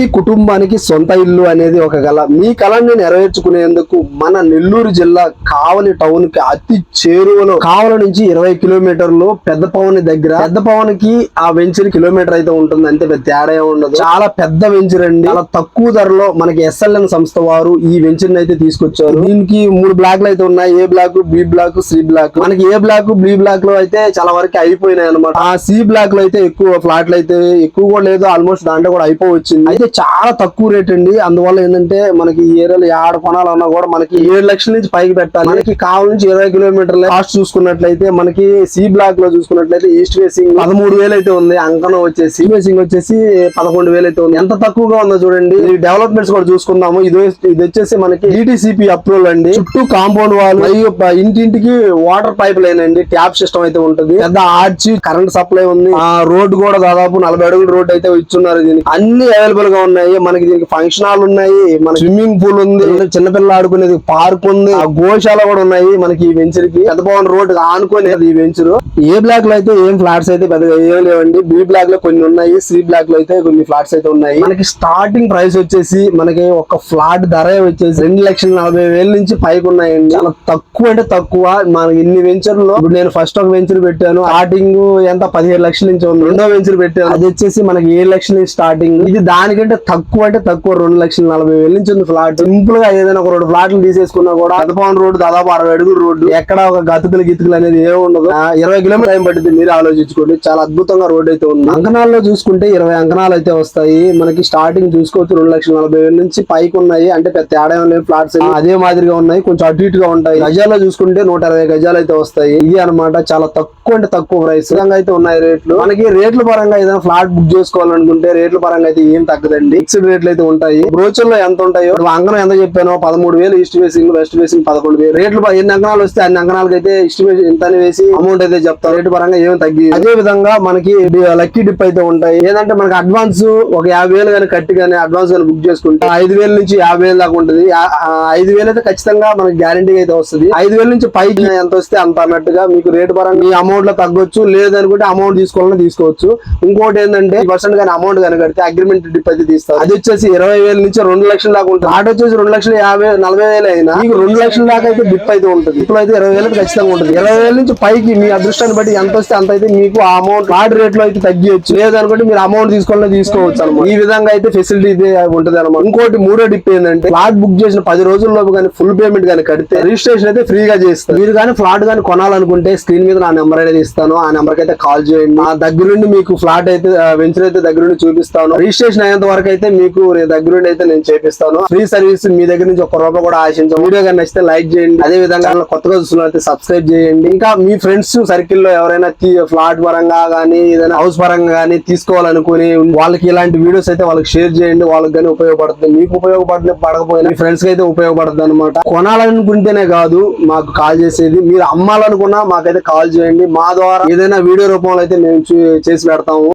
ప్రతి కుటుంబానికి సొంత ఇల్లు అనేది ఒక కళ. మీ కళని నెరవేర్చుకునేందుకు మన నెల్లూరు జిల్లా కావలి టౌన్కి అతి చేరువలో కావలి నుంచి ఇరవై కిలోమీటర్లు పెద్ద పవన్ దగ్గర. పెద్ద పవన్కి ఆ వెంచర్ కిలోమీటర్ అయితే ఉంటుంది. అంతే తేడా ఏం ఉండదు. చాలా పెద్ద వెంచర్ అండి. చాలా తక్కువ ధరలో మనకి ఎస్ఎల్ఎన్ సంస్థ వారు ఈ వెంచర్ అయితే తీసుకొచ్చారు. దీనికి మూడు బ్లాక్లు అయితే ఉన్నాయి. A block B block C block. మనకి ఏ బ్లాక్ బి బ్లాక్లో అయితే చాలా వరకు అయిపోయినాయి అనమాట ఆ సి బ్లాక్లో అయితే ఎక్కువ ఫ్లాట్లు అయితే ఎక్కువ కూడా లేదు. ఆల్మోస్ట్ దాంట్లో కూడా అయిపోవచ్చింది. అయితే చాలా తక్కువ రేట్ అండి. అందువల్ల ఏంటంటే మనకి ఈ ఏరియాలో ఆడ కొనాలన్నా కూడా మనకి ఏడు లక్షల నుంచి పైకి పెట్టాలి. మనకి కావల నుంచి ఇరవై కిలోమీటర్ల కాస్ట్ చూసుకున్నట్లయితే మనకి సి బ్లాక్లో చూసుకున్నట్లయితే ఈస్ట్ ఫేసింగ్ పదమూడు వేలు అయితే ఉంది. అంకనం వచ్చేసి ఫేసింగ్ వచ్చేసి పదకొండు వేలు అయితే ఉంది. ఎంత తక్కువగా ఉందో చూడండి. డెవలప్మెంట్స్ కూడా చూసుకుందాము. ఇది ఇది వచ్చేసి మనకి డిటిసిపి అప్రూవల్ అండి. చుట్టూ కాంపౌండ్ వాల్ మరియు ఇంటింటికి వాటర్ పైప్ లైన్ అండి. ట్యాప్ సిస్టమ్ అయితే ఉంటుంది. పెద్ద ఆర్చి కరెంట్ సప్లై ఉంది. ఆ రోడ్ కూడా దాదాపు నలభై అడుగుల రోడ్ అయితే ఇచ్చున్నారు దీనికి. అన్ని అవైలబుల్గా ఉన్నాయి మనకి దీనికి ఫంక్షన్ హాల్ ఉన్నాయి మన స్విమ్మింగ్ పూల్ ఉంది చిన్నపిల్లలు ఆడుకునేది పార్క్ ఉంది ఆ గోశాల కూడా ఉన్నాయి మనకి ఈ వెంచర్కి. పెద్ద భవన్ రోడ్ ఆనుకొని ఈ వెంచర్ ఏ బ్లాక్లో అయితే ఏం ఫ్లాట్స్ అయితే పెద్దగా ఏం లేవండి బి బ్లాక్లో కొన్ని ఉన్నాయి సి బ్లాక్లో అయితే కొన్ని ఫ్లాట్స్ అయితే ఉన్నాయి. మనకి స్టార్టింగ్ ప్రైస్ వచ్చేసి మనకి ఒక ఫ్లాట్ ధర వచ్చేసి రెండు లక్షల నలభై వేల నుంచి పైకి ఉన్నాయండి. చాలా తక్కువ అంటే తక్కువ. మనకి ఇన్ని వెంచర్లో ఇప్పుడు నేను ఫస్ట్ ఒక వెంచర్ పెట్టాను స్టార్టింగ్ ఎంత? పదిహేడు లక్షల నుంచి ఉంది. రెండో వెంచర్ పెట్టాను. అది వచ్చేసి మనకి ఏడు లక్షల నుంచి స్టార్టింగ్ ఇది దానికంటే అంటే తక్కువ అంటే తక్కువ రెండు లక్షల నలభై వేల నుంచి ఉంది ఫ్లాట్. సింపుల్గా ఏదైనా ఒక రెండు ఫ్లాట్లు తీసేసుకున్నా కూడా పెద్దపవన్ రోడ్డు దాదాపు అరవై అడుగుల రోడ్డు. ఎక్కడ ఒక గతుకులు గితుకులు అనేది ఏ ఉండదు. ఇరవై కిలోమీటర్ టైం పట్టింది మీరు ఆలోచించుకోండి. చాలా అద్భుతంగా రోడ్డు అయితే ఉంది. అంకణాల్లో చూసుకుంటే ఇరవై అంకణాలు అయితే వస్తాయి. మనకి స్టార్టింగ్ చూసుకోవచ్చు రెండు లక్షల నలభై వేల నుంచి పైకి ఉన్నాయి. అంటే పెద్ద తేడా ఏం ఫ్లాట్స్ అదే మాదిరిగా ఉన్నాయి కొంచెం అటు ఇటుగా ఉంటాయి. గజాల్లో చూసుకుంటే నూట ఇరవై గజాలు అయితే వస్తాయి. ఇది అన్నమాట చాలా తక్కువ అంటే తక్కువ ప్రైస్ విధంగా అయితే ఉన్నాయి రేట్లు. మనకి రేట్ల పరంగా ఏదైనా ఫ్లాట్ బుక్ చేసుకోవాలనుకుంటే రేట్ల పరంగా అయితే ఏం తగ్గదండి. ఫిక్స్డ్ రేట్లు అయితే ఉంటాయి. బ్రోచర్లో ఎంత ఉంటాయో అంకణం ఎంత చెప్పానో పదమూడు వేలు ఈస్ట్ ఫేసింగ్ వెస్ట్ ఫేసింగ్ పదకొండు వేలు. రేట్లు ఎన్ని అంకణాలు వస్తే అన్ని అంకణాలకి అయితే ఇంత అని వేసి అమౌంట్ అయితే చెప్తారు. రేటు పరంగా ఏం తగ్గి అదే విధంగా మనకి లక్కీ డిప్ అయితే ఉంటాయి. ఏంటంటే మనకి అడ్వాన్స్ ఒక యాభై వేలు కానీ కట్టి కానీ అడ్వాన్స్ కానీ బుక్ చేసుకుంటే ఐదు వేల నుంచి యాభై వేలు దాకా ఉంటుంది. ఐదు వేలు అయితే ఖచ్చితంగా మనకి గ్యారంటీ అయితే వస్తుంది. ఐదు వేల నుంచి పైకి ఎంత వస్తే అంత అన్నట్టుగా మీకు రేటు పరంగా అమౌంట్ లో తగ్గొచ్చు లేదనుకుంటే అమౌంట్ తీసుకోవాలని తీసుకోవచ్చు. ఇంకోటి ఏంటంటే పర్సెంట్ కానీ అమౌంట్ కానీ కడితే అగ్రిమెంట్ డిప్ అయితే తీస్తారు. అది వచ్చేసి ఇరవై వేల నుంచి రెండు లక్షల దాకా ఉంటుంది. ఆట వచ్చేసి రెండు లక్షల యాభై నలభై వేలు అయినా మీకు రెండు లక్షల దాకా అయితే డిప్ అయితే ఉంటుంది. ఇప్పుడు అయితే ఇరవై వేలకు ఖచ్చితంగా ఉంటుంది. ఇరవై వేల నుంచి పైకి మీ అదృష్టాన్ని బట్టి ఎంత వస్తే అంత అయితే మీకు ఆ అమౌంట్ వాటి రేట్లో అయితే తగ్గియచ్చు. లేదనుకుంటే మీరు అమౌంట్ తీసుకోవాలని తీసుకోవచ్చు అనమాట ఈ విధంగా అయితే ఫెసిలిటీ అయితే ఉంటుంది అనమాట ఇంకోటి మూడో డిప్ ఏంటంటే ఫ్లాట్ బుక్ చేసిన పది రోజుల్లోపు కానీ ఫుల్ పేమెంట్ కానీ కడితే రిజిస్ట్రేషన్ అయితే ఫ్రీగా చేస్తారు. మీరు కానీ ఫ్లాట్ కానీ కొనాలనుకుంటే స్క్రీన్ మీద నా నెంబర్ అనేది ఇస్తాను ఆ నెంబర్కి అయితే కాల్ చేయండి. ఆ దగ్గరుండి మీకు ఫ్లాట్ అయితే వెంచర్ అయితే దగ్గరుండి చూపిస్తాను. రిజిస్ట్రేషన్ అయ్యేంత వరకు అయితే మీకు దగ్గరుండి అయితే నేను చేపిస్తాను. ఫ్రీ సర్వీస్ మీ దగ్గర నుంచి ఒక రూపాయి కూడా ఆశించాం వీడియో కానీ నచ్చితే లైక్ చేయండి. అదే విధంగా కొత్తగా చూసినట్లయితే సబ్స్క్రైబ్ చేయండి. ఇంకా మీ ఫ్రెండ్స్ సర్కిల్లో ఎవరైనా ఫ్లాట్ పరంగా కానీ ఏదైనా హౌస్ పరంగా కానీ తీసుకోవాలనుకుని వాళ్ళకి ఇలాంటి వీడియోస్ అయితే వాళ్ళకి షేర్ చేయండి. వాళ్ళకి కానీ ఉపయోగపడుతుంది. మీకు ఉపయోగపడిన పడకపోయినా మీ ఫ్రెండ్స్ అయితే ఉపయోగపడుతుంది అనమాట కొనాలనుకుంటేనే కాదు మాకు కాల్ చేసేది. మీరు అమ్మాలనుకున్నా మాకైతే కాల్ చేయండి. మా ద్వారా ఏదైనా వీడియో రూపంలో అయితే మేము చూ- చేసి పెడతాము.